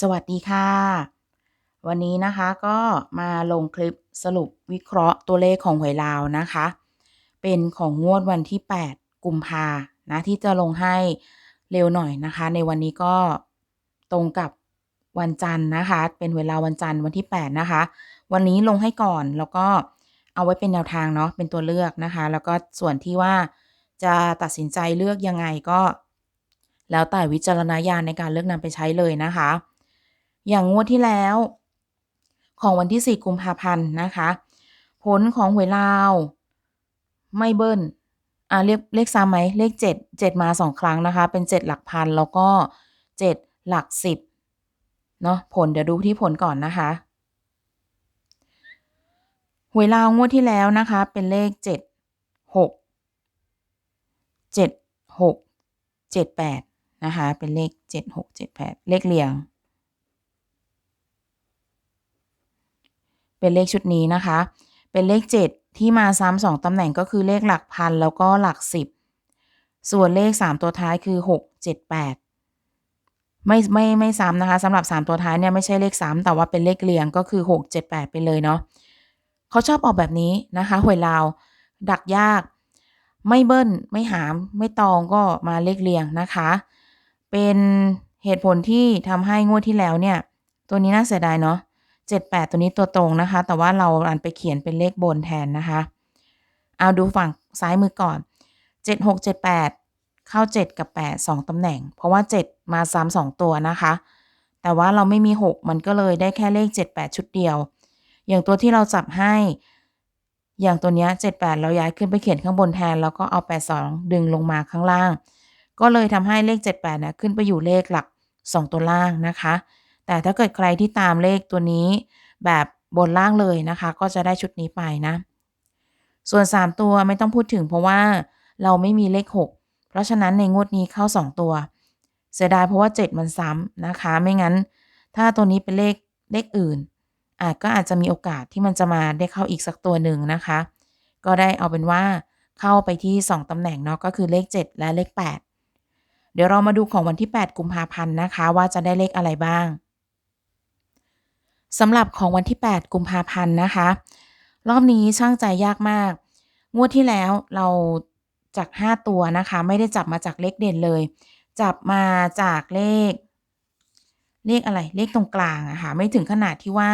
สวัสดีค่ะ วันนี้นะคะก็มาลงคลิปสรุปวิเคราะห์ตัวเลขของหวยลาวนะคะ เป็นของงวดวันที่ 8 กุมภานะที่จะลงให้เร็วหน่อยนะคะ ในวันนี้ก็ตรงกับวันจันทร์นะคะ เป็นเวลาวันจันทร์วันที่ 8 นะคะ วันนี้ลงให้ก่อนแล้วก็เอาไว้เป็นแนวทางเนาะเป็นตัวเลือกนะคะ แล้วก็ส่วนที่ว่าจะตัดสินใจเลือกยังไงก็ แล้วแต่วิจารณญาณในการเลือกนำไปใช้เลยนะคะ อย่างงวดที่แล้ว ของวันที่ 4 กุมภาพันธ์นะคะ ผลของหวยลาว ไม่เบิ้ลอ่าเรียกเลขซ้ำไหมเลข 7 7 มา 2 ครั้งนะคะ เป็น 7 หลักพันแล้วก็ 7 หลัก 10เนาะผลเดี๋ยวดูที่ผลก่อนนะคะหวยลาวงวดที่แล้วนะคะ เป็นเลข 7 6 7 6 7 8 นะคะ เป็นเลข 7 6 7 8 เลขเรียง เป็นเลขชุดนี้นะคะ เป็นเลข 7 ที่มาซ้ำสองตำแหน่งก็คือเลขหลักพันแล้วก็หลัก 10 ส่วนเลข 3 ตัวท้ายคือ 6 7 8 ไม่ไม่ไม่ซ้ำนะคะสำหรับ 3 ตัวท้ายเนี่ยไม่ใช่เลขซ้ำแต่ว่าเป็นเลขเรียงก็คือ 6 7 8 ไปเลยเนาะเขาชอบออกแบบนี้นะคะหวยลาว ดักยาก ไม่เบิ้ลไม่หาม ไม่ตองก็มาเลขเรียงนะคะ เป็นเหตุผลที่ทำให้งวดที่แล้วเนี่ย ตัวนี้น่าเสียดายเนาะ 78 ตัวนี้ตัวตรงนะคะ แต่ว่าเราอันไปเขียนเป็นเลขบนแทนนะคะ เอาดูฝั่งซ้ายมือก่อน 76 78 เข้า 7 กับ 8 2 ตำแหน่ง เพราะว่า 7 มาซ้ำ2ตัวนะคะ แต่ว่าเราไม่มี 6 มันก็เลยได้แค่เลข 78 ชุดเดียว อย่างตัวที่เราจับให้ อย่างตัวนี้78 เราย้ายขึ้นไปเขียนข้างบนแทน แล้วก็เอา 82 ดึงลงมาข้างล่าง ก็เลยทำให้เลข 78นี่ยขึ้นไปอยู่เลขหลัก 2 ตัวล่างนะคะ แต่ถ้าเกิดใครที่ตามเลขตัวนี้ แบบบนล่างเลยนะคะ ก็จะได้ชุดนี้ไปนะ ส่วน 3 ตัวไม่ต้องพูดถึงเพราะว่าเราไม่มีเลข 6 เพราะฉะนั้นในงวดนี้เข้า 2 ตัว เสียดายเพราะว่า 7 มันซ้ำนะคะ ไม่งั้น ถ้าตัวนี้เป็นเลขเลขอื่น อาจก็อาจจะมีโอกาสที่มันจะมาได้เข้าอีกสักตัวหนึ่งนะคะ ก็ได้เอาเป็นว่าเข้าไปที่ 2 ตำแหน่งเนาะก็คือเลข 7 และเลข 8 เดี๋ยวเรามาดูของวันที่ 8 กุมภาพันธ์นะคะ ว่าจะได้เลขอะไรบ้าง สำหรับของวันที่ 8 กุมภาพันธ์นะคะ รอบนี้ช่างใจยากมาก งวดที่แล้วเราจาก 5 ตัวนะคะ ไม่ได้จับมาจากเลขเด่นเลย จับมาจากเลข เลขอะไร เลขตรงกลางอะค่ะไม่ถึงขนาดที่ว่า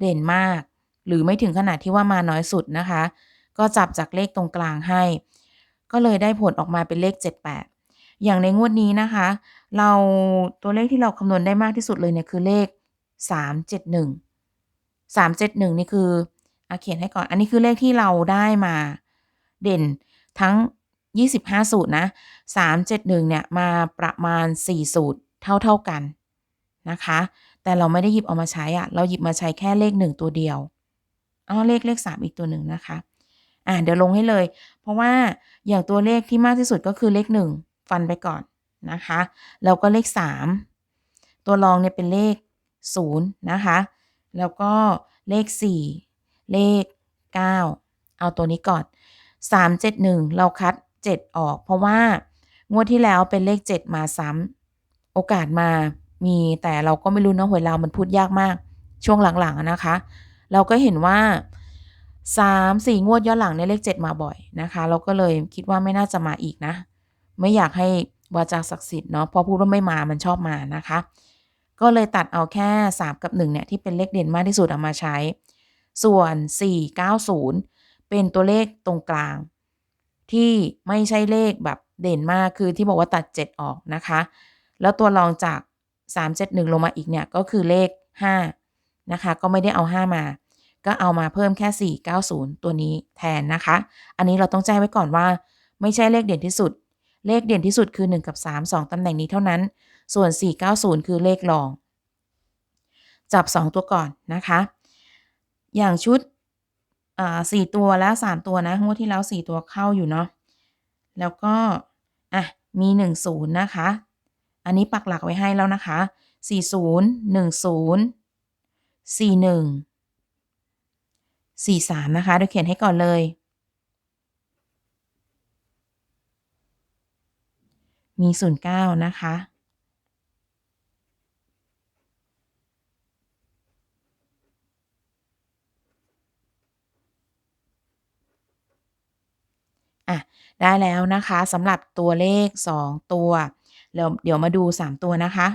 เด่นมาก หรือไม่ถึงขนาดที่ว่ามาน้อยสุดนะคะ ก็จับจากเลขตรงกลางให้ ก็เลยได้ผลออกมาเป็นเลข 78 อย่างในงวดนี้นะคะ เราตัวเลขที่เราคำนวณได้มากที่สุดเลยเนี่ยคือเลข สามเจ็ดหนึ่งสามเจ็ดหนึ่งนี่คืออาเขียนให้ก่อน อันนี้คือเลขที่เราได้มาเด่นทั้งยี่สิบห้าสูตรนะสามเจ็ดหนึ่งเนี่ยมาประมาณสี่สูตรเท่าเท่ากันนะคะ แต่เราไม่ได้หยิบเอามาใช้อะเราหยิบมาใช้แค่เลขหนึ่งตัวเดียวอ๋อเลขเลขสามอีกตัวหนึ่งนะคะ อ่าเดี๋ยวลงให้เลย เพราะว่าอย่างตัวเลขที่มากที่สุดก็คือเลขหนึ่งฟันไปก่อนนะคะ แล้วก็เลขสามตัวรองเนี่ยเป็นเลข ศูนย์นะคะ แล้วก็เลขสี่เลขเก้าเอาตัวนี้ก่อนสามเจ็ดหนึ่งเราคัดเจ็ดออก เพราะว่างวดที่แล้วเป็นเลขเจ็ดมาซ้ำโอกาสมามีแต่เราก็ไม่รู้นะหวยเรามันพูดยากมาก ช่วงหลังๆนะคะ เราก็เห็นว่าสามสี่งวดย้อนหลังในเลขเจ็ดมาบ่อยนะคะ เราก็เลยคิดว่าไม่น่าจะมาอีกนะ ไม่อยากให้วาจาศักดิ์สิทธิ์เนาะพอพูดว่าไม่มามันชอบมานะคะ ก็เลยตัดเอาแค่ 3 กับ 1 เนี่ย ที่เป็นเลขเด่นมากที่สุดเอามาใช้ ส่วน 490 เป็นตัวเลขตรงกลาง ที่ไม่ใช่เลขแบบเด่นมากคือที่บอกว่าตัด 7 ออกนะคะ แล้วตัวรองจาก 371 ลงมาอีกเนี่ย ก็คือเลข 5 นะคะ ก็ไม่ได้เอา 5 มา ก็เอามาเพิ่มแค่ 490 ตัวนี้แทนนะคะ อันนี้เราต้องแจ้งไว้ก่อนว่า ไม่ใช่เลขเด่นที่สุด เลขเด่นที่สุดคือ 1 กับ 3 2 ตำแหน่งนี้เท่านั้น ส่วน 490 คือเลขรอง จับ 2 ตัวก่อนนะคะ อย่างชุดสี่ตัวแล้ว3ตัวนะงวดที่แล้ว 4 ตัวเข้าอยู่เนาะ แล้วก็ อะ มี 10 นะคะ อันนี้ปักหลักไว้ให้แล้วนะคะ 40 10 41 43 นะคะเดี๋ยวเขียนให้ก่อนเลย มี 09 นะคะ อะ ได้แล้วนะคะสำหรับตัวเลข 2 ตัว แล้วเดี๋ยวมาดู 3 ตัวนะคะ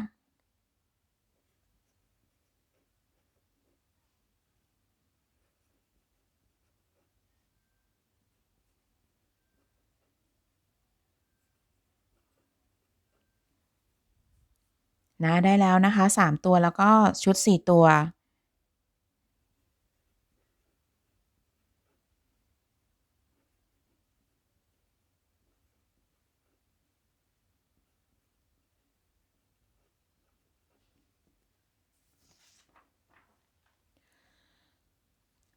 นะได้แล้วนะคะ 3 ตัวแล้วก็ชุด 4 ตัว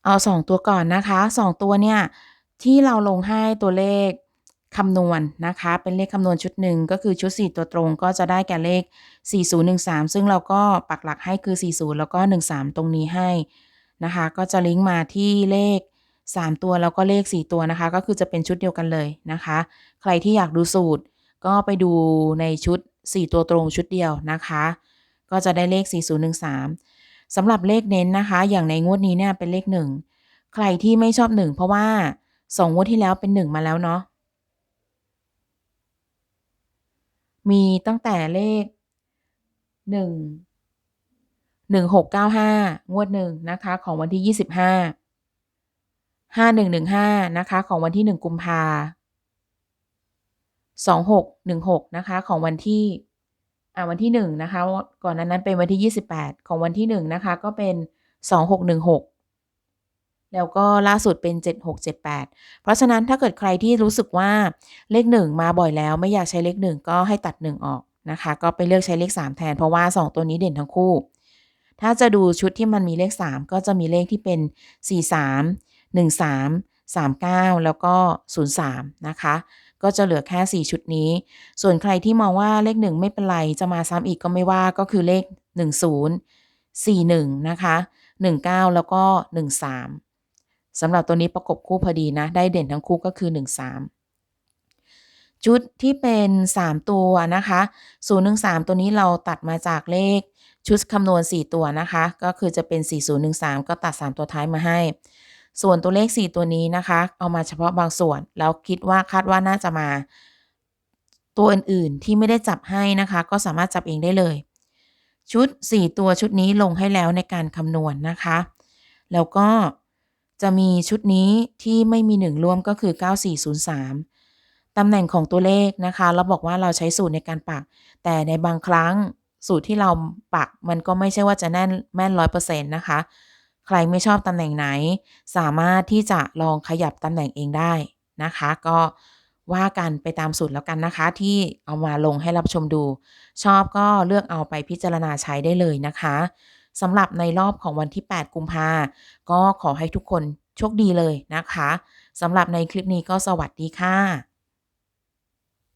เอา 2 ตัวก่อนนะคะ 2 ตัวเนี่ยที่เราลงให้ตัวเลข คำนวณนะคะ เป็นเลขคำนวณชุดหนึ่งก็คือชุด 4 ตัวตรงก็จะได้แก่เลข 4013 ซึ่งเราก็ปักหลักให้คือ 40 แล้วก็ 13 ตรงนี้ให้นะคะ ก็จะลิงก์มาที่เลข 3 ตัวแล้วก็เลข 4 ตัวนะคะ ก็คือจะเป็นชุดเดียวกันเลยนะคะ ใครที่อยากดูสูตร ก็ไปดูในชุด 4 ตัวตรงชุดเดียวนะคะ ก็จะได้เลข 4013สำหรับเลขเน้นนะคะ อย่างในงวดนี้เนี่ยเป็นเลข 1 ใครที่ไม่ชอบ 1 เพราะว่า 2 งวดที่แล้วเป็น 1 มาแล้วเนาะ มีตั้งแต่เลข1 1695งวด1นะคะ ของวันที่25 5115นะคะ ของวันที่1กุมภา2616นะคะ ของวันที่อ่าวันที่1นะคะ ก่อนหน้านั้นเป็นวันที่28ของวันที่1นะคะ ก็เป็น2616 แล้วก็ล่าสุดเป็น 7678 เพราะฉะนั้นถ้าเกิดใครที่รู้สึกว่าเลข 1 มาบ่อยแล้ว ไม่อยากใช้เลข 1 ก็ให้ตัด 1 ออกนะคะ ก็ไปเลือกใช้เลข 3 แทนเพราะว่า 2 ตัวนี้เด่นทั้งคู่ ถ้าจะดูชุดที่มันมีเลข 3 ก็จะมีเลขที่เป็น 43 13 39 แล้วก็ 03 นะคะ ก็จะเหลือแค่ 4 ชุดนี้ ส่วนใครที่มองว่าเลข 1 ไม่เป็นไร จะมาซ้ำอีกก็ไม่ว่าก็คือเลข 10 41 นะคะ 19 แล้วก็ 13 สำหรับตัวนี้ประกบคู่พอดีนะ ได้เด่นทั้งคู่ก็คือ 13 ชุดที่เป็น 3 ตัวนะคะ013 ตัวนี้เราตัดมาจากเลขชุดคำนวณ 4 ตัวนะคะ ก็คือจะเป็น 4013 ก็ตัด 3 ตัวท้ายมาให้ ส่วนตัวเลข 4 ตัวนี้นะคะ เอามาเฉพาะบางส่วน แล้วคิดว่าคาดว่าน่าจะมา ตัวอื่นๆที่ไม่ได้จับให้นะคะ ก็สามารถจับเองได้เลย ชุด 4 ตัวชุดนี้ลงให้แล้วในการคำนวณนนะคะ แล้วก็ จะมีชุดนี้ที่ไม่มี 1 ร่วมก็คือ 9403 ตำแหน่งของตัวเลขนะคะ เราบอกว่าเราใช้สูตรในการปัก แต่ในบางครั้งสูตรที่เราปักมันก็ไม่ใช่ว่าจะแน่นแม่น100%นะคะ ใครไม่ชอบตำแหน่งไหน สามารถที่จะลองขยับตำแหน่งเองได้นะคะ ก็ว่ากันไปตามสูตรแล้วกันนะคะ ที่เอามาลงให้รับชมดู ชอบก็เลือกเอาไปพิจารณาใช้ได้เลยนะคะ สำหรับในรอบของวันที่ 8 กุมภาก็ขอให้ทุกคนโชคดีเลยนะคะสำหรับในคลิปนี้ก็สวัสดีค่ะ